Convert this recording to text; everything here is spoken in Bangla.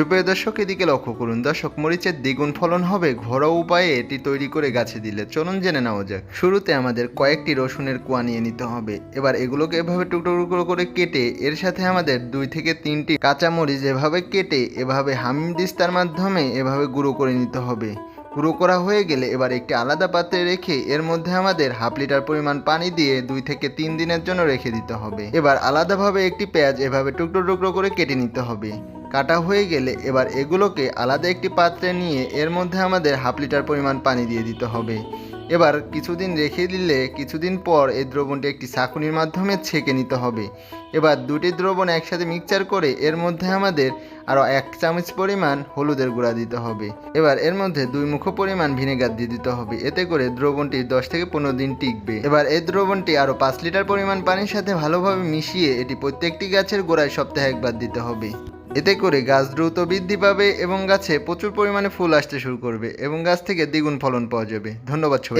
সুপ্রিয় দর্শক, এদিকে লক্ষ্য করুন, দর্শক, মরিচের দ্বিগুণ ফলন হবে, ঘরোয়া উপায়ে এটি তৈরি করে গাছে দিলে। চলুন জেনে নেওয়া যাক। শুরুতে আমাদের কয়েকটি রসুনের কোয়া নিয়ে নিতে হবে। এবার এগুলোকে এভাবে টুকরো টুকরো করে কেটে, এর সাথে আমাদের দুই থেকে তিনটি কাঁচা মরিচ এভাবে কেটে, এভাবে হামিম দিস্তার মাধ্যমে এভাবে গুঁড়ো করে নিতে হবে। গুঁড়ো করা হয়ে গেলে এবার একটি আলাদা পাত্রে রেখে, এর মধ্যে আমাদের হাফ লিটার পরিমাণ পানি দিয়ে দুই থেকে তিন দিনের জন্য রেখে দিতে হবে। এবার আলাদাভাবে একটি পেঁয়াজ এভাবে টুকরো টুকরো করে কেটে নিতে হবে। কাটা হয়ে গেলে এবার এগুলোকে আলাদা একটি পাত্রে নিয়ে এর মধ্যে আমাদের হাফ লিটার পরিমাণ পানি দিয়ে দিতে হবে। এবার কিছুদিন রেখে দিলে কিছুদিন পর এই দ্রবণটি একটি ছাঁকুনির মাধ্যমে ছেঁকে নিতে হবে। এবার দুটি দ্রবণ একসাথে মিক্সচার করে এর মধ্যে আমাদের আরও এক চামচ পরিমাণ হলুদের গুঁড়া দিতে হবে। এবার এর মধ্যে দুই মুখো পরিমাণ ভিনেগার দিয়ে দিতে হবে, এতে করে দ্রবণটি দশ থেকে পনেরো দিন টিকবে। এবার এই দ্রবণটি আরও পাঁচ লিটার পরিমাণ পানির সাথে ভালোভাবে মিশিয়ে এটি প্রত্যেকটি গাছের গোড়ায় সপ্তাহে একবার দিতে হবে। এতে করে গাছ দ্রুত বৃদ্ধি পাবে এবং গাছে প্রচুর পরিমাণে ফুল আসতে শুরু করবে এবং গাছ থেকে দ্বিগুণ ফলন পাওয়া যাবে। ধন্যবাদ সবাই